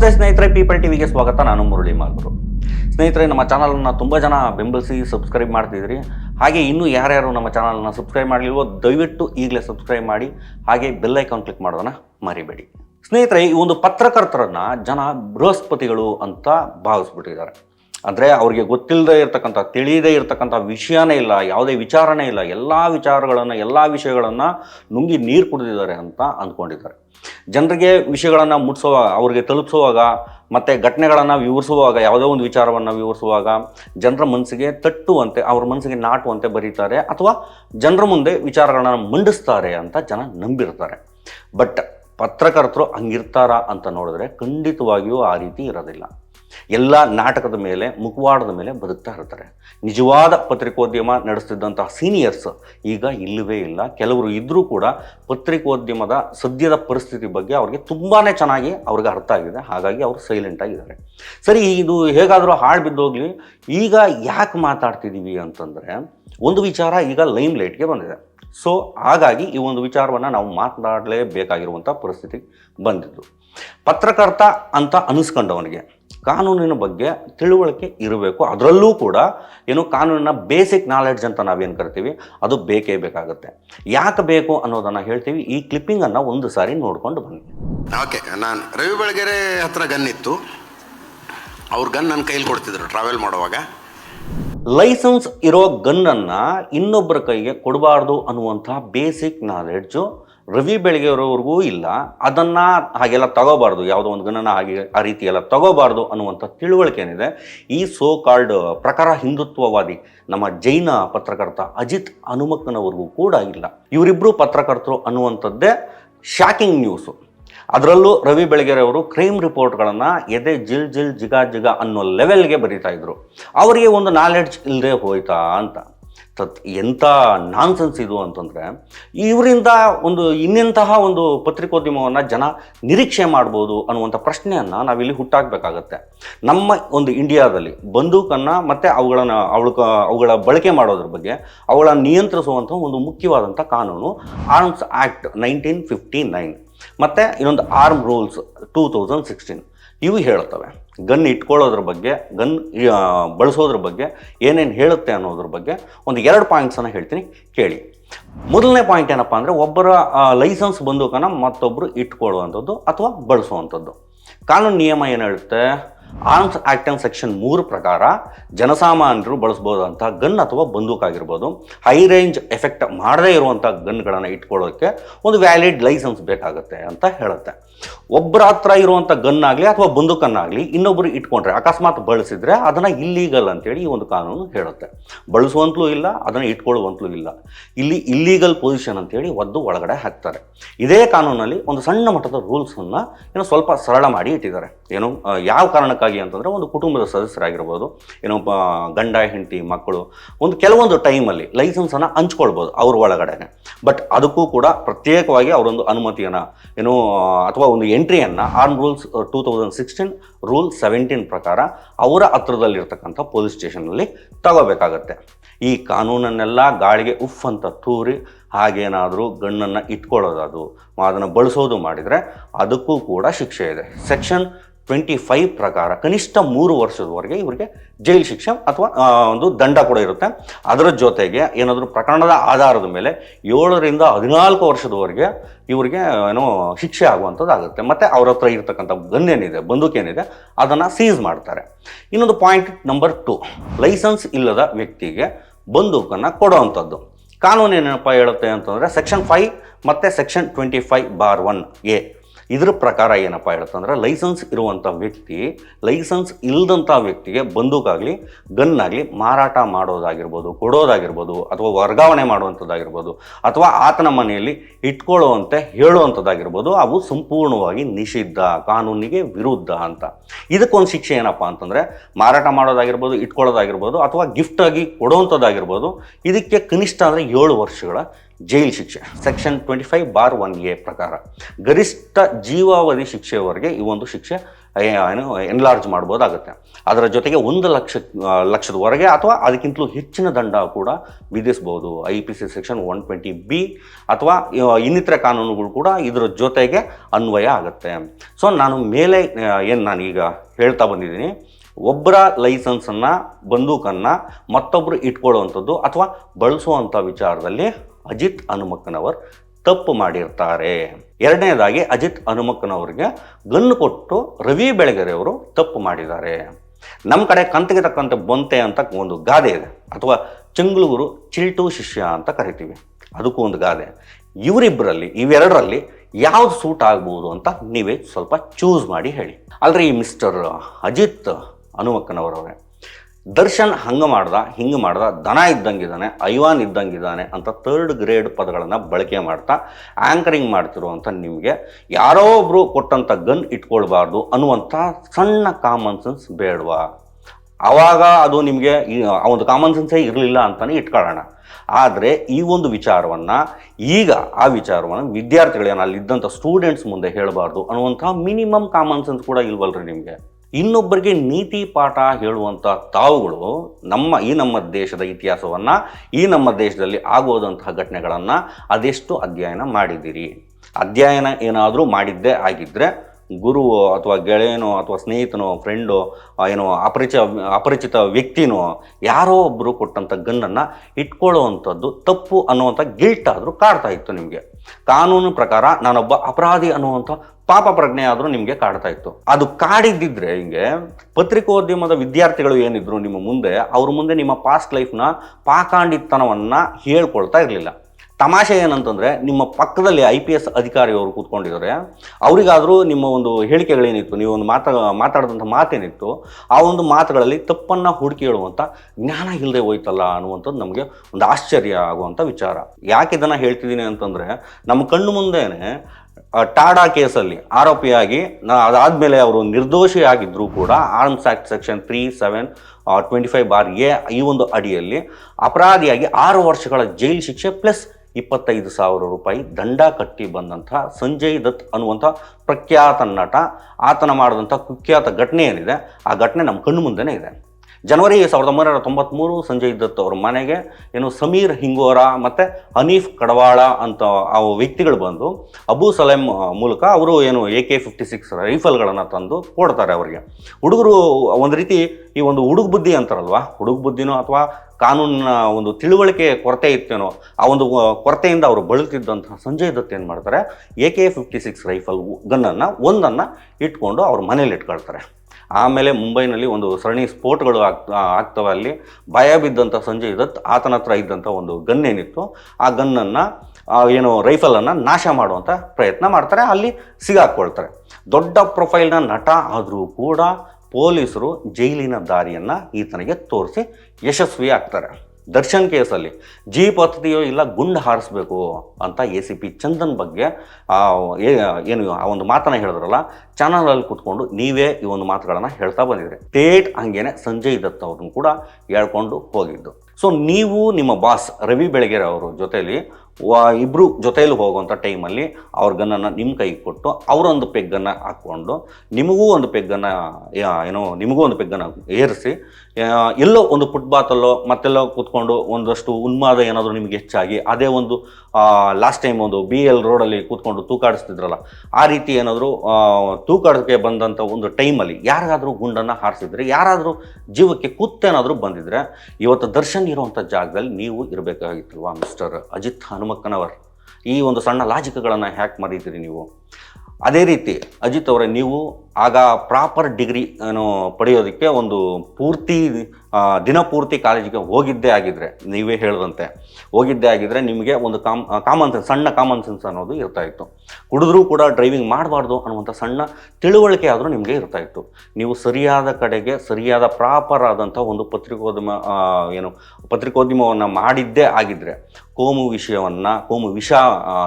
ನಮಸ್ತೆ ಸ್ನೇಹಿತರೆ ಪೀಪಲ್ ಟಿವಿಗೆ ಸ್ವಾಗತ. ನಾನು ಮುರಳಿ ಮಾಲ್ಗುರು. ಸ್ನೇಹಿತರೆ, ನಮ್ಮ ಚಾನಲನ್ನು ತುಂಬ ಜನ ಬೆಂಬಲಿಸಿ ಸಬ್ಸ್ಕ್ರೈಬ್ ಮಾಡ್ತಿದ್ರಿ. ಹಾಗೆ ಇನ್ನೂ ಯಾರ್ಯಾರು ನಮ್ಮ ಚಾನಲನ್ನು ಸಬ್ಸ್ಕ್ರೈಬ್ ಮಾಡಲಿಲ್ವೋ, ದಯವಿಟ್ಟು ಈಗಲೇ ಸಬ್ಸ್ಕ್ರೈಬ್ ಮಾಡಿ. ಹಾಗೆ ಬೆಲ್ ಐಕಾನ್ ಕ್ಲಿಕ್ ಮಾಡೋದನ್ನ ಮರಿಬೇಡಿ. ಸ್ನೇಹಿತರೆ, ಈ ಒಂದು ಪತ್ರಕರ್ತರನ್ನ ಜನ ಬೃಹಸ್ಪತಿಗಳು ಅಂತ ಭಾವಿಸ್ಬಿಟ್ಟಿದ್ದಾರೆ. ಅಂದರೆ ಅವ್ರಿಗೆ ಗೊತ್ತಿಲ್ಲದೆ ಇರತಕ್ಕಂಥ, ತಿಳಿಯದೇ ಇರತಕ್ಕಂಥ ವಿಷಯನೇ ಇಲ್ಲ, ಯಾವುದೇ ವಿಚಾರಣೆ ಇಲ್ಲ, ಎಲ್ಲ ವಿಚಾರಗಳನ್ನು, ಎಲ್ಲ ವಿಷಯಗಳನ್ನು ನುಂಗಿ ನೀರು ಕುಡಿದಿದ್ದಾರೆ ಅಂತ ಅಂದ್ಕೊಂಡಿದ್ದಾರೆ. ಜನರಿಗೆ ವಿಷಯಗಳನ್ನು ಮುಟ್ಸುವಾಗ ಅವ್ರಿಗೆ ತಲುಪಿಸುವಾಗ ಮತ್ತು ಘಟನೆಗಳನ್ನು ವಿವರಿಸುವಾಗ, ಯಾವುದೋ ಒಂದು ವಿಚಾರವನ್ನು ವಿವರಿಸುವಾಗ ಜನರ ಮನಸ್ಸಿಗೆ ತಟ್ಟುವಂತೆ, ಅವ್ರ ಮನಸ್ಸಿಗೆ ನಾಟುವಂತೆ ಬರೀತಾರೆ ಅಥವಾ ಜನರ ಮುಂದೆ ವಿಚಾರಗಳನ್ನು ಮಂಡಿಸ್ತಾರೆ ಅಂತ ಜನ ನಂಬಿರ್ತಾರೆ. ಬಟ್ ಪತ್ರಕರ್ತರು ಹಂಗಿರ್ತಾರಾ ಅಂತ ನೋಡಿದ್ರೆ ಖಂಡಿತವಾಗಿಯೂ ಆ ರೀತಿ ಇರೋದಿಲ್ಲ. ಎಲ್ಲ ನಾಟಕದ ಮೇಲೆ, ಮುಖವಾಡದ ಮೇಲೆ ಬದುಕ್ತಾ ಇರ್ತಾರೆ. ನಿಜವಾದ ಪತ್ರಿಕೋದ್ಯಮ ನಡೆಸ್ತಿದ್ದಂತಹ ಸೀನಿಯರ್ಸ್ ಈಗ ಇಲ್ಲವೇ ಇಲ್ಲ. ಕೆಲವರು ಇದ್ದರೂ ಕೂಡ ಪತ್ರಿಕೋದ್ಯಮದ ಸದ್ಯದ ಪರಿಸ್ಥಿತಿ ಬಗ್ಗೆ ಅವ್ರಿಗೆ ತುಂಬಾ ಚೆನ್ನಾಗಿ ಅವ್ರಿಗೆ ಅರ್ಥ ಆಗಿದೆ. ಹಾಗಾಗಿ ಅವರು ಸೈಲೆಂಟ್ ಆಗಿದ್ದಾರೆ ಸರಿ, ಇದು ಹೇಗಾದರೂ ಹಾಳು ಬಿದ್ದೋಗ್ಲಿ. ಈಗ ಯಾಕೆ ಮಾತಾಡ್ತಿದ್ದೀವಿ ಅಂತಂದರೆ, ಒಂದು ವಿಚಾರ ಈಗ ಲೈಮ್ ಲೈಟ್ಗೆ ಬಂದಿದೆ. ಸೊ ಹಾಗಾಗಿ ಈ ಒಂದು ವಿಚಾರವನ್ನು ನಾವು ಮಾತನಾಡಲೇಬೇಕಾಗಿರುವಂಥ ಪರಿಸ್ಥಿತಿ ಬಂದಿದ್ದು. ಪತ್ರಕರ್ತ ಅಂತ ಅನಿಸ್ಕೊಂಡವನಿಗೆ ಕಾನೂನಿನ ಬಗ್ಗೆ ತಿಳುವಳಿಕೆ ಇರಬೇಕು. ಅದರಲ್ಲೂ ಕೂಡ ಏನು ಕಾನೂನಿನ ಬೇಸಿಕ್ ನಾಲೆಡ್ಜ್ ಅಂತ ನಾವೇನು ಕರಿತೀವಿ? ಅದು ಬೇಕೇ ಬೇಕಾಗುತ್ತೆ. ಯಾಕೆ ಬೇಕು ಅನ್ನೋದನ್ನು ಹೇಳ್ತೀವಿ. ಈ ಕ್ಲಿಪ್ಪಿಂಗನ್ನು ಒಂದು ಸಾರಿ ನೋಡಿಕೊಂಡು ಬನ್ನಿ. ಓಕೆ ನಾನು ರವಿ ಬೆಳಗೆರೆ ಹತ್ರ ಗನ್ ಇತ್ತು. ಅವ್ರ ಗನ್ ನನ್ನ ಕೈಲಿ ಕೊಡ್ತಿದ್ರು ಟ್ರಾವೆಲ್ ಮಾಡುವಾಗ. ಲೈಸೆನ್ಸ್ ಇರೋ ಗನ್ನನ್ನು ಇನ್ನೊಬ್ಬರ ಕೈಗೆ ಕೊಡಬಾರ್ದು ಅನ್ನುವಂಥ ಬೇಸಿಕ್ ನಾಲೆಡ್ಜು ರವಿ ಬೆಳಗೆಯವರವ್ರಿಗೂ ಇಲ್ಲ. ಅದನ್ನು ಹಾಗೆಲ್ಲ ತಗೋಬಾರ್ದು. ಯಾವುದೋ ಒಂದು ಗಣನ ಹಾಗೆ ಆ ರೀತಿ ಎಲ್ಲ ತಗೋಬಾರ್ದು ಅನ್ನುವಂಥ ತಿಳುವಳಿಕೆ ಏನಿದೆ, ಈ ಸೋ ಕಾಲ್ಡ್ ಪ್ರಕಾರ ಹಿಂದುತ್ವವಾದಿ ನಮ್ಮ ಜೈನ ಪತ್ರಕರ್ತ ಅಜಿತ್ ಹನುಮಕ್ಕನವರೆಗೂ ಕೂಡ ಇಲ್ಲ. ಇವರಿಬ್ಬರು ಪತ್ರಕರ್ತರು ಅನ್ನುವಂಥದ್ದೇ ಶಾಕಿಂಗ್ ನ್ಯೂಸು ಅದರಲ್ಲೂ ರವಿ ಬೆಳಗೆರೆಯವರು ಕ್ರೈಮ್ ರಿಪೋರ್ಟ್ಗಳನ್ನು ಎದೆ ಜಿಲ್ ಜಿಲ್ ಜಿಗಾ ಜಿಗ ಅನ್ನೋ ಲೆವೆಲ್ಗೆ ಬರೀತಾ ಇದ್ರು. ಅವರಿಗೆ ಒಂದು ನಾಲೆಡ್ಜ್ ಇಲ್ಲದೆ ಹೋಯ್ತಾ ಅಂತ. ತತ್ ಎಂಥ ನಾನ್ಸೆನ್ಸ್ ಇದು ಅಂತಂದರೆ, ಇವರಿಂದ ಒಂದು ಇನ್ನೆಂತಹ ಒಂದು ಪತ್ರಿಕೋದ್ಯಮವನ್ನು ಜನ ನಿರೀಕ್ಷೆ ಮಾಡ್ಬೋದು ಅನ್ನುವಂಥ ಪ್ರಶ್ನೆಯನ್ನು ನಾವಿಲ್ಲಿ ಹುಟ್ಟಾಕಬೇಕಾಗತ್ತೆ. ನಮ್ಮ ಒಂದು ಇಂಡಿಯಾದಲ್ಲಿ ಬಂದೂಕನ್ನು ಮತ್ತು ಅವುಗಳನ್ನು ಅವಳ ಅವುಗಳ ಬಳಕೆ ಮಾಡೋದ್ರ ಬಗ್ಗೆ ಅವುಗಳನ್ನು ನಿಯಂತ್ರಿಸುವಂಥ ಒಂದು ಮುಖ್ಯವಾದಂಥ ಕಾನೂನು arms act nineteen fifty nine ಮತ್ತು ಇನ್ನೊಂದು arm rules two thousand sixteen ಇವು ಹೇಳುತ್ತವೆ ಗನ್ ಇಟ್ಕೊಳ್ಳೋದ್ರ ಬಗ್ಗೆ, ಗನ್ ಬಳಸೋದ್ರ ಬಗ್ಗೆ ಏನೇನು ಹೇಳುತ್ತೆ ಅನ್ನೋದ್ರ ಬಗ್ಗೆ ಒಂದು ಎರಡು ಪಾಯಿಂಟ್ಸನ್ನು ಹೇಳ್ತೀನಿ, ಕೇಳಿ. ಮೊದಲನೇ ಪಾಯಿಂಟ್ ಏನಪ್ಪ ಅಂದರೆ ಒಬ್ಬರ ಲೈಸೆನ್ಸ್ ಬಂದೂಕನ್ನು ಮತ್ತೊಬ್ಬರು ಇಟ್ಕೊಳ್ಳುವಂಥದ್ದು ಅಥವಾ ಬಳಸುವಂಥದ್ದು. ಕಾನೂನು ನಿಯಮ ಏನು ಹೇಳುತ್ತೆ? ಆರ್ಮ್ಸ್ ಆ್ಯಕ್ಟ್ ಅಂಡ್ ಸೆಕ್ಷನ್ ಮೂರು ಪ್ರಕಾರ ಜನಸಾಮಾನ್ಯರು ಬಳಸ್ಬೋದಂಥ ಗನ್ ಅಥವಾ ಬಂದೂಕಾಗಿರ್ಬೋದು ಹೈ ರೇಂಜ್ ಎಫೆಕ್ಟ್ ಮಾಡದೇ ಇರುವಂಥ ಗನ್ಗಳನ್ನು ಇಟ್ಕೊಳ್ಳೋಕ್ಕೆ ಒಂದು ವ್ಯಾಲಿಡ್ ಲೈಸೆನ್ಸ್ ಬೇಕಾಗುತ್ತೆ ಅಂತ ಹೇಳುತ್ತೆ. ಒಬ್ಬರ ಹತ್ರ ಇರುವಂಥ ಗನ್ ಆಗಲಿ ಅಥವಾ ಬಂದೂಕನ್ನಾಗಲಿ ಇನ್ನೊಬ್ಬರು ಇಟ್ಕೊಂಡ್ರೆ, ಅಕಸ್ಮಾತ್ ಬಳಸಿದ್ರೆ ಅದನ್ನು ಇಲ್ಲೀಗಲ್ ಅಂತೇಳಿ ಈ ಒಂದು ಕಾನೂನು ಹೇಳುತ್ತೆ. ಬಳಸುವಂತಲೂ ಇಲ್ಲ, ಅದನ್ನು ಇಟ್ಕೊಳ್ಳುವಂತಲೂ ಇಲ್ಲ. ಇಲ್ಲಿ ಇಲ್ಲೀಗಲ್ ಪೊಸಿಷನ್ ಅಂತೇಳಿ ಒದ್ದು ಒಳಗಡೆ ಹಾಕ್ತಾರೆ. ಇದೇ ಕಾನೂನಲ್ಲಿ ಒಂದು ಸಣ್ಣ ಮಟ್ಟದ ರೂಲ್ಸನ್ನು ಏನೋ ಸ್ವಲ್ಪ ಸರಳ ಮಾಡಿ ಇಟ್ಟಿದ್ದಾರೆ. ಏನು ಯಾವ ಯಾವ ಕಾರಣಕ್ಕಾಗಿ ಅಂತಂದರೆ ಒಂದು ಕುಟುಂಬದ ಸದಸ್ಯರಾಗಿರ್ಬೋದು ಏನೋ ಗಂಡ, ಹೆಂಡತಿ, ಮಕ್ಕಳು, ಒಂದು ಕೆಲವೊಂದು ಟೈಮಲ್ಲಿ ಲೈಸೆನ್ಸನ್ನು ಹಂಚ್ಕೊಳ್ಬೋದು ಅವ್ರ ಒಳಗಡೆನೆ. ಬಟ್ ಅದಕ್ಕೂ ಕೂಡ ಪ್ರತ್ಯೇಕವಾಗಿ ಅವರೊಂದು ಅನುಮತಿಯನ್ನು, ಏನೋ, ಅಥವಾ ಒಂದು ಎಂಟ್ರಿಯನ್ನು arm rules two thousand sixteen rule seventeen ಪ್ರಕಾರ ಅವರ ಹತ್ರದಲ್ಲಿರ್ತಕ್ಕಂಥ ಪೊಲೀಸ್ ಸ್ಟೇಷನಲ್ಲಿ ತಗೋಬೇಕಾಗತ್ತೆ. ಈ ಕಾನೂನನ್ನೆಲ್ಲ ಗಾಳಿಗೆ ಉಫ್ ಅಂತ ತೂರಿ ಹಾಗೇನಾದರೂ ಗಣ್ಣನ್ನು ಇಟ್ಕೊಳ್ಳೋದು ಅದು ಅದನ್ನು ಬಳಸೋದು ಮಾಡಿದರೆ ಅದಕ್ಕೂ ಕೂಡ ಶಿಕ್ಷೆ ಇದೆ. ಸೆಕ್ಷನ್ ಟ್ವೆಂಟಿ ಫೈವ್ ಪ್ರಕಾರ ಕನಿಷ್ಠ ಮೂರು ವರ್ಷದವರೆಗೆ ಇವರಿಗೆ ಜೈಲು ಶಿಕ್ಷೆ ಅಥವಾ ಒಂದು ದಂಡ ಕೂಡ ಇರುತ್ತೆ. ಅದರ ಜೊತೆಗೆ ಏನಾದರೂ ಪ್ರಕರಣದ ಆಧಾರದ ಮೇಲೆ ಏಳರಿಂದ ಹದಿನಾಲ್ಕು ವರ್ಷದವರೆಗೆ ಇವರಿಗೆ ಏನೋ ಶಿಕ್ಷೆ ಆಗುವಂಥದ್ದಾಗುತ್ತೆ. ಮತ್ತು ಅವ್ರ ಹತ್ರ ಇರತಕ್ಕಂಥ ಗನ್ ಏನಿದೆ ಬಂದೂಕೇನಿದೆ, ಅದನ್ನು ಸೀಸ್ ಮಾಡ್ತಾರೆ. ಇನ್ನೊಂದು ಪಾಯಿಂಟ್ ನಂಬರ್ ಟು ಲೈಸೆನ್ಸ್ ಇಲ್ಲದ ವ್ಯಕ್ತಿಗೆ ಬಂದೂಕನ್ನು ಕೊಡೋವಂಥದ್ದು. ಕಾನೂನು ಏನಪ್ಪ ಹೇಳುತ್ತೆ ಅಂತಂದರೆ ಸೆಕ್ಷನ್ ಫೈವ್ ಮತ್ತು section twenty five bar one A. ಇದ್ರ ಪ್ರಕಾರ ಏನಪ್ಪ ಹೇಳ್ತಂದ್ರೆ ಲೈಸೆನ್ಸ್ ಇರುವಂಥ ವ್ಯಕ್ತಿ, ಲೈಸೆನ್ಸ್ ಇಲ್ಲದಂಥ ವ್ಯಕ್ತಿಗೆ ಬಂದೂಕಾಗಲಿ, ಗನ್ನಾಗಲಿ ಮಾರಾಟ ಮಾಡೋದಾಗಿರ್ಬೋದು, ಕೊಡೋದಾಗಿರ್ಬೋದು, ಅಥವಾ ವರ್ಗಾವಣೆ ಮಾಡುವಂಥದ್ದಾಗಿರ್ಬೋದು, ಅಥವಾ ಆತನ ಮನೆಯಲ್ಲಿ ಇಟ್ಕೊಳ್ಳುವಂತೆ ಹೇಳುವಂಥದ್ದಾಗಿರ್ಬೋದು, ಅವು ಸಂಪೂರ್ಣವಾಗಿ ನಿಷಿದ್ಧ, ಕಾನೂನಿಗೆ ವಿರುದ್ಧ ಅಂತ. ಇದಕ್ಕೊಂದು ಶಿಕ್ಷೆ ಏನಪ್ಪ ಅಂತಂದರೆ ಮಾರಾಟ ಮಾಡೋದಾಗಿರ್ಬೋದು, ಇಟ್ಕೊಳ್ಳೋದಾಗಿರ್ಬೋದು, ಅಥವಾ ಗಿಫ್ಟಾಗಿ ಕೊಡುವಂಥದ್ದಾಗಿರ್ಬೋದು, ಇದಕ್ಕೆ ಕನಿಷ್ಠ ಅಂದರೆ ಏಳು ವರ್ಷಗಳ ಜೈಲು ಶಿಕ್ಷೆ, section twenty five bar one A ಪ್ರಕಾರ. ಗರಿಷ್ಠ ಜೀವಾವಧಿ ಶಿಕ್ಷೆಯವರೆಗೆ ಈ ಒಂದು ಶಿಕ್ಷೆ ಏನು ಎನ್ಲಾರ್ಜ್ ಮಾಡ್ಬೋದಾಗುತ್ತೆ. ಅದರ ಜೊತೆಗೆ ಒಂದು ಲಕ್ಷ ಲಕ್ಷದವರೆಗೆ ಅಥವಾ ಅದಕ್ಕಿಂತಲೂ ಹೆಚ್ಚಿನ ದಂಡ ಕೂಡ ವಿಧಿಸ್ಬೋದು. I P C section one twenty B ಅಥವಾ ಇನ್ನಿತರ ಕಾನೂನುಗಳು ಕೂಡ ಇದರ ಜೊತೆಗೆ ಅನ್ವಯ ಆಗುತ್ತೆ. ಸೊ, ನಾನು ಮೇಲೆ ಏನು ನಾನು ಈಗ ಹೇಳ್ತಾ ಬಂದಿದ್ದೀನಿ. ಒಬ್ಬರ ಲೈಸೆನ್ಸನ್ನು, ಬಂದೂಕನ್ನು ಮತ್ತೊಬ್ಬರು ಇಟ್ಕೊಳ್ಳುವಂಥದ್ದು ಅಥವಾ ಬಳಸುವಂಥ ವಿಚಾರದಲ್ಲಿ ಅಜಿತ್ ಹನುಮಕ್ಕನವರ್ ತಪ್ಪು ಮಾಡಿರ್ತಾರೆ. ಎರಡನೇದಾಗಿ ಅಜಿತ್ ಹನುಮಕ್ಕನವರಿಗೆ ಗನ್ನು ಕೊಟ್ಟು ರವಿ ಬೆಳಗೆರೆಯವರು ತಪ್ಪು ಮಾಡಿದ್ದಾರೆ. ನಮ್ಮ ಕಡೆ ಕಂತಿಗೆ ತಕ್ಕಂಥ ಬೊಂತೆ ಅಂತ ಒಂದು ಗಾದೆ ಇದೆ. ಅಥವಾ ಚಂಗ್ಳೂರು ಚಿಲ್ಟು ಶಿಷ್ಯ ಅಂತ ಕರಿತೀವಿ. ಅದಕ್ಕೂ ಒಂದು ಗಾದೆ. ಇವರಿಬ್ಬರಲ್ಲಿ, ಇವೆರಡರಲ್ಲಿ ಯಾವ್ದು ಸೂಟ್ ಆಗ್ಬೋದು ಅಂತ ನೀವೇ ಸ್ವಲ್ಪ ಚೂಸ್ ಮಾಡಿ ಹೇಳಿ. ಆದರೆ ಈ ಮಿಸ್ಟರ್ ಅಜಿತ್ ಹನುಮಕ್ಕನವರವರೇ. ದರ್ಶನ್ ಹಂಗೆ ಮಾಡ್ದ, ಹಿಂಗೆ ಮಾಡ್ದ ದನ ಇದ್ದಂಗಿದ್ದಾನೆ, ಐವಾನ್ ಇದ್ದಂಗಿದ್ದಾನೆ ಅಂತ ಥರ್ಡ್ ಗ್ರೇಡ್ ಪದಗಳನ್ನು ಬಳಕೆ ಮಾಡ್ತಾ ಆ್ಯಂಕರಿಂಗ್ ಮಾಡ್ತಿರುವಂಥ ನಿಮಗೆ. ಯಾರೋ ಒಬ್ಬರು ಕೊಟ್ಟಂಥ ಗನ್ ಇಟ್ಕೊಳ್ಬಾರ್ದು ಅನ್ನುವಂಥ ಸಣ್ಣ ಕಾಮನ್ ಸೆನ್ಸ್ ಬೇಡವಾ? ಆವಾಗ ಅದು ನಿಮಗೆ ಆ ಒಂದು ಕಾಮನ್ ಸೆನ್ಸೇ ಇರಲಿಲ್ಲ ಅಂತಲೇ ಇಟ್ಕೊಳ್ಳೋಣ. ಆದರೆ ಈ ಒಂದು ವಿಚಾರವನ್ನು, ಈಗ ಆ ವಿಚಾರವನ್ನು ವಿದ್ಯಾರ್ಥಿಗಳೇನು ಅಲ್ಲಿದ್ದಂಥ ಸ್ಟೂಡೆಂಟ್ಸ್ ಮುಂದೆ ಹೇಳಬಾರ್ದು ಅನ್ನುವಂಥ ಮಿನಿಮಮ್ ಕಾಮನ್ ಸೆನ್ಸ್ ಕೂಡ ಇಲ್ವಲ್ರಿ ನಿಮಗೆ? ಇನ್ನೊಬ್ಬರಿಗೆ ನೀತಿ ಪಾಠ ಹೇಳುವಂಥ ತಾವುಗಳು ನಮ್ಮ ಈ ನಮ್ಮ ದೇಶದ ಇತಿಹಾಸವನ್ನು, ಈ ನಮ್ಮ ದೇಶದಲ್ಲಿ ಆಗೋದಂತಹ ಘಟನೆಗಳನ್ನು ಅದೆಷ್ಟು ಅಧ್ಯಯನ ಮಾಡಿದ್ದೀರಿ. ಅಧ್ಯಯನ ಏನಾದರೂ ಮಾಡಿದ್ದೇ ಆಗಿದ್ದರೆ ಗುರು ಅಥವಾ ಗೆಳೆಯನೋ ಅಥವಾ ಸ್ನೇಹಿತನೋ ಫ್ರೆಂಡೋ ಏನೋ ಅಪರಿಚ, ಅಪರಿಚಿತ ವ್ಯಕ್ತಿನೋ, ಯಾರೋ ಒಬ್ಬರು ಕೊಟ್ಟಂಥ ಗನ್ನನ್ನು ಇಟ್ಕೊಳ್ಳುವಂಥದ್ದು ತಪ್ಪು ಅನ್ನುವಂಥ ಗಿಲ್ಟ್ ಆದರೂ ಕಾಡ್ತಾ ಇತ್ತು ನಿಮಗೆ. ಕಾನೂನು ಪ್ರಕಾರ ನಾನೊಬ್ಬ ಅಪರಾಧಿ ಅನ್ನುವಂಥ ಪಾಪ ಪ್ರಜ್ಞೆ ಆದರೂ ನಿಮಗೆ ಕಾಡ್ತಾ ಇತ್ತು. ಅದು ಕಾಡಿದ್ದಿದ್ರೆ ಹಿಂಗೆ ಪತ್ರಿಕೋದ್ಯಮದ ವಿದ್ಯಾರ್ಥಿಗಳು ಏನಿದ್ರು ನಿಮ್ಮ ಮುಂದೆ, ಅವ್ರ ಮುಂದೆ ನಿಮ್ಮ ಪಾಸ್ಟ್ ಲೈಫ್ನ ಪಾಖಂಡಿತನವನ್ನು ಹೇಳ್ಕೊಳ್ತಾ ಇರಲಿಲ್ಲ. ತಮಾಷೆ ಏನಂತಂದರೆ ನಿಮ್ಮ ಪಕ್ಕದಲ್ಲಿ ಐ ಪಿ ಎಸ್ ಅಧಿಕಾರಿಯವರು ಕೂತ್ಕೊಂಡಿದ್ದಾರೆ. ಅವರಿಗಾದರೂ ನಿಮ್ಮ ಒಂದು ಹೇಳಿಕೆಗಳೇನಿತ್ತು ನೀವು ಒಂದು ಮಾತಾ ಮಾತಾಡಿದಂಥ ಮಾತೇನಿತ್ತು ಆ ಒಂದು ಮಾತುಗಳಲ್ಲಿ ತಪ್ಪನ್ನು ಹುಡುಕಿ ಹೇಳುವಂಥ ಜ್ಞಾನ ಇಲ್ಲದೆ ಹೋಯ್ತಲ್ಲ ಅನ್ನುವಂಥದ್ದು ನಮಗೆ ಒಂದು ಆಶ್ಚರ್ಯ ಆಗುವಂಥ ವಿಚಾರ. ಯಾಕೆ ಇದನ್ನು ಹೇಳ್ತಿದ್ದೀನಿ ಅಂತಂದರೆ ನಮ್ಮ ಕಣ್ಣು ಮುಂದೆನೇ ಆ, ಟಾಡಾ ಕೇಸಲ್ಲಿ ಆರೋಪಿಯಾಗಿ ಅದಾದಮೇಲೆ ಅವರು ನಿರ್ದೋಷಿ ಆಗಿದ್ದರೂ ಕೂಡ arms act section three seven twenty five bar A ಈ ಒಂದು ಅಡಿಯಲ್ಲಿ ಅಪರಾಧಿಯಾಗಿ ಆರು ವರ್ಷಗಳ ಜೈಲು ಶಿಕ್ಷೆ ಪ್ಲಸ್ ಇಪ್ಪತ್ತೈದು ಸಾವಿರ ರೂಪಾಯಿ ದಂಡ ಕಟ್ಟಿ ಬಂದಂಥ ಸಂಜಯ್ ದತ್ ಅನ್ನುವಂಥ ಪ್ರಖ್ಯಾತ ನಟ. ಆತನ ಮಾಡಿದಂಥ ಕುಖ್ಯಾತ ಘಟನೆ ಏನಿದೆ? ಆ ಘಟನೆ ನಮ್ಮ ಕಣ್ಣು ಮುಂದೆನೇ ಇದೆ. ಜನವರಿ ಸಾವಿರದ ಒಂಬೈನೂರ ತೊಂಬತ್ತ್ಮೂರು ಸಂಜಯ್ ದತ್ ಅವ್ರ ಮನೆಗೆ ಏನು ಸಮೀರ್ ಹಿಂಗೋರ ಮತ್ತು ಹನೀಫ್ ಕಡವಾಳ ಅಂತ ಆ ವ್ಯಕ್ತಿಗಳು ಬಂದು ಅಬು ಸಲೇಮ್ ಮೂಲಕ ಅವರು ಏನು ಎ ಕೆ ಫಿಫ್ಟಿ ಸಿಕ್ಸ್ ರೈಫಲ್ಗಳನ್ನು ತಂದು ಕೊಡ್ತಾರೆ ಅವರಿಗೆ. ಹುಡುಗರು ಒಂದು ರೀತಿ ಈ ಒಂದು ಹುಡುಗ ಬುದ್ಧಿ ಅಂತಾರಲ್ವಾ? ಹುಡುಗ ಬುದ್ಧಿನೋ ಅಥವಾ ಕಾನೂನಿನ ಒಂದು ತಿಳುವಳಿಕೆ ಕೊರತೆ ಇತ್ತೇನೋ, ಆ ಒಂದು ಕೊರತೆಯಿಂದ ಅವರು ಬಳಲ್ತಿದ್ದಂತಹ ಸಂಜಯ್ ದತ್ ಏನು ಮಾಡ್ತಾರೆ? A K fifty six rifle ಗನ್ನನ್ನು ಒಂದನ್ನು ಇಟ್ಕೊಂಡು ಅವ್ರ ಮನೇಲಿ ಇಟ್ಕೊಳ್ತಾರೆ. ಆಮೇಲೆ ಮುಂಬೈನಲ್ಲಿ ಒಂದು ಸರಣಿ ಸ್ಫೋಟಗಳು ಆಗ್ತಾ ಆಗ್ತವೆ ಅಲ್ಲಿ. ಭಯ ಬಿದ್ದಂಥ ಸಂಜಯ್ ದತ್ ಆತನ ಹತ್ರ ಇದ್ದಂಥ ಒಂದು ಗನ್ ಏನಿತ್ತು, ಆ ಗನ್ನನ್ನು ಏನು ರೈಫಲನ್ನು ನಾಶ ಮಾಡುವಂಥ ಪ್ರಯತ್ನ ಮಾಡ್ತಾರೆ. ಅಲ್ಲಿ ಸಿಗಾಕ್ಕೊಳ್ತಾರೆ ದೊಡ್ಡ ಪ್ರೊಫೈಲ್ನ ನಟ ಆದರೂ ಕೂಡ ಪೊಲೀಸರು ಜೈಲಿನ ದಾರಿಯನ್ನು ಈತನಿಗೆ ತೋರಿಸಿ ಯಶಸ್ವಿ ಆಗ್ತಾರೆ ದರ್ಶನ್ ಕೇಸಲ್ಲಿ ಜೀಪ್ ಪದ್ಧತಿಯೋ ಇಲ್ಲ ಗುಂಡು ಹಾರಿಸ್ಬೇಕು ಅಂತ ಎ ಸಿ ಪಿ ಚಂದನ್ ಬಗ್ಗೆ ಏನು, ಆ ಒಂದು ಮಾತನ್ನು ಹೇಳಿದ್ರಲ್ಲ, ಚಾನಲಲ್ಲಿ ಕುತ್ಕೊಂಡು ನೀವೇ ಈ ಒಂದು ಮಾತುಗಳನ್ನು ಹೇಳ್ತಾ ಬಂದಿದ್ರಿ. ಟೇಟ್ ಹಂಗೇನೆ ಸಂಜಯ್ ದತ್ ಅವ್ರನ್ನ ಕೂಡ ಹೇಳ್ಕೊಂಡು ಹೋಗಿದ್ದು. ಸೊ, ನೀವು ನಿಮ್ಮ ಬಾಸ್ ರವಿ ಬೆಳಗೆರೆ ಅವರ ಜೊತೆಲಿ ಇಬ್ರು ಜೊತೆಯಲ್ಲಿ ಹೋಗುವಂಥ ಟೈಮಲ್ಲಿ ಅವ್ರ ಗನ್ನನ್ನು ನಿಮ್ಮ ಕೈಗೆ ಕೊಟ್ಟು ಅವರೊಂದು ಪೆಗ್ಗನ್ನು ಹಾಕ್ಕೊಂಡು ನಿಮಗೂ ಒಂದು ಪೆಗ್ಗನ್ನು ಏನೋ, ನಿಮಗೂ ಒಂದು ಪೆಗ್ಗನ್ನು ಏರಿಸಿ ಎಲ್ಲೋ ಒಂದು ಫುಟ್ಬಾತಲ್ಲೋ ಮತ್ತೆಲ್ಲೋ ಕೂತ್ಕೊಂಡು ಒಂದಷ್ಟು ಉನ್ಮಾದ ಏನಾದರೂ ನಿಮಗೆ ಹೆಚ್ಚಾಗಿ ಅದೇ ಒಂದು ಲಾಸ್ಟ್ ಟೈಮ್ ಒಂದು ಬಿ ಎಲ್ ರೋಡಲ್ಲಿ ಕೂತ್ಕೊಂಡು ತೂಕಾಡಿಸ್ತಿದ್ರಲ್ಲ ಆ ರೀತಿ ಏನಾದರೂ ತೂಕಾಡೋಕ್ಕೆ ಬಂದಂಥ ಒಂದು ಟೈಮಲ್ಲಿ ಯಾರಿಗಾದರೂ ಗುಂಡನ್ನು ಹಾರಿಸಿದ್ರೆ, ಯಾರಾದರೂ ಜೀವಕ್ಕೆ ಕೂತೇನಾದರೂ ಬಂದಿದ್ರೆ, ಇವತ್ತು ದರ್ಶನ್ ಇರುವಂಥ ಜಾಗದಲ್ಲಿ ನೀವು ಇರಬೇಕಾಗಿತ್ತಲ್ವಾ ಮಿಸ್ಟರ್ ಅಜಿತ್ ಹನುಮಕ್ಕನವರ್ ಈ ಒಂದು ಸಣ್ಣ ಲಾಜಿಕ್ಗಳನ್ನು ಹ್ಯಾಕ್ ಮಾಡಿದ್ದೀರಿ ನೀವು. ಅದೇ ರೀತಿ ಅಜಿತ್ ಅವರೇ ನೀವು ಆಗ ಪ್ರಾಪರ್ ಡಿಗ್ರಿ, ಏನು, ಪಡೆಯೋದಕ್ಕೆ ಒಂದು ಪೂರ್ತಿ ದಿನಪೂರ್ತಿ ಕಾಲೇಜಿಗೆ ಹೋಗಿದ್ದೇ ಆಗಿದ್ರೆ, ನೀವೇ ಹೇಳಿದಂತೆ, ಹೋಗಿದ್ದೇ ಆಗಿದ್ರೆ ನಿಮಗೆ ಒಂದು ಕಾಮ್ ಕಾಮನ್ ಸೆನ್ಸ್ ಸಣ್ಣ ಕಾಮನ್ ಸೆನ್ಸ್ ಅನ್ನೋದು ಇರ್ತಾ ಇತ್ತು. ಕುಡಿದ್ರೂ ಕೂಡ ಡ್ರೈವಿಂಗ್ ಮಾಡಬಾರ್ದು ಅನ್ನುವಂಥ ಸಣ್ಣ ತಿಳುವಳಿಕೆ ಆದರೂ ನಿಮಗೆ ಇರ್ತಾ ಇತ್ತು. ನೀವು ಸರಿಯಾದ ಕಡೆಗೆ, ಸರಿಯಾದ ಪ್ರಾಪರ್ ಆದಂಥ ಒಂದು ಪತ್ರಿಕೋದ್ಯಮ ಏನು, ಪತ್ರಿಕೋದ್ಯಮವನ್ನು ಮಾಡಿದ್ದೇ ಆಗಿದ್ದರೆ ಕೋಮು ವಿಷಯವನ್ನು, ಕೋಮು ವಿಷ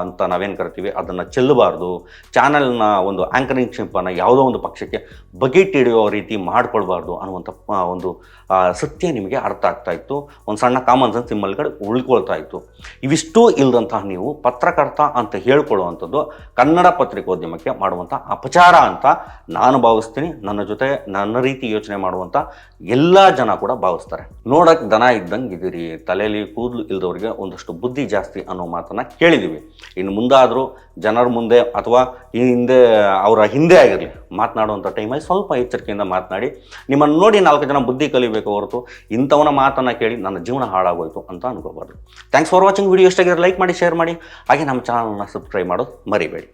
ಅಂತ ನಾವೇನು ಕರಿತೀವಿ, ಅದನ್ನು ಚೆಲ್ಲಬಾರ್ದು. ಚಾನಲ್ನ ಒಂದು ಆ್ಯಂಕರಿಂಗ್ ಶಿಂಪನ್ನು ಯಾವುದೋ ಒಂದು ಪಕ್ಷಕ್ಕೆ ಬಗೆಟ್ ಹಿಡಿಯೋ ರೀತಿ ಮಾಡ್ಕೊಳ್ಬಾರ್ದು ಅನ್ನುವಂಥ ಒಂದು ಸತ್ಯ ನಿಮಗೆ ಅರ್ಥ ಆಗ್ತಾ ಇತ್ತು. ಒಂದು ಸಣ್ಣ ಕಾಮನ್ ಸೆನ್ಸ್ ನಿಮ್ಮಲ್ಲಿ ಕಡೆ ಉಳ್ಕೊಳ್ತಾ ಇತ್ತು. ಇವಿಷ್ಟೂ ಇಲ್ಲದಂತಹ ನೀವು ಪತ್ರಕರ್ತ ಅಂತ ಹೇಳ್ಕೊಳ್ಳುವಂಥದ್ದು ಕನ್ನಡ ಪತ್ರಿಕೋದ್ಯಮಕ್ಕೆ ಮಾಡುವಂಥ ಅಪಚಾರ ಅಂತ ನಾನು ಭಾವಿಸ್ತೀನಿ. ನನ್ನ ಜೊತೆ, ನನ್ನ ರೀತಿ ಯೋಚನೆ ಮಾಡುವಂಥ ಎಲ್ಲ ಜನ ಕೂಡ ಭಾವಿಸ್ತಾರೆ. ನೋಡಕ್ಕೆ ದನ ಇದ್ದಂಗೆ ಇದ್ದೀರಿ ತಲೆಯಲ್ಲಿ ಕೂದಲು ಇಲ್ಲದವರಿಗೆ ಒಂದಷ್ಟು ಬುದ್ಧಿ ಜಾಸ್ತಿ ಅನ್ನೋ ಮಾತನ್ನು ಕೇಳಿದ್ದೀವಿ. ಇನ್ನು ಮುಂದಾದರೂ ಜನರ ಮುಂದೆ ಅಥವಾ ಈ ಹಿಂದೆ, ಅವರ ಹಿಂದೆ ಆಗಿರಲಿ, ಮಾತನಾಡುವಂಥ ಟೈಮಲ್ಲಿ ಸ್ವಲ್ಪ ಎಚ್ಚರಿಕೆಯಿಂದ ಮಾತನಾಡಿ, ನಿಮ್ಮನ್ನು ನೋಡಿ ನಾಲ್ಕು ಜನ ಬುದ್ಧಿ ಕಲಿಬೇಕು ಹೊರತು ಇಂಥವನ ಮಾತನ್ನು ಕೇಳಿ ನನ್ನ ಜೀವನ ಹಾಳಾಗೋಯ್ತು ಅಂತ ಅನ್ಕೋಬಾರ್ದು. ಥ್ಯಾಂಕ್ಸ್ ಫಾರ್ ವಾಚಿಂಗ್ ವಿಡಿಯೋ ಇಷ್ಟಾಗಿದ್ರೆ ಲೈಕ್ ಮಾಡಿ ಶೇರ್ ಮಾಡಿ. ಹಾಗೆ ನಮ್ಮ ಚಾನಲ್ನ ಸಬ್ಸ್ಕ್ರೈಬ್ ಮಾಡೋದು ಮರಿಬೇಡಿ.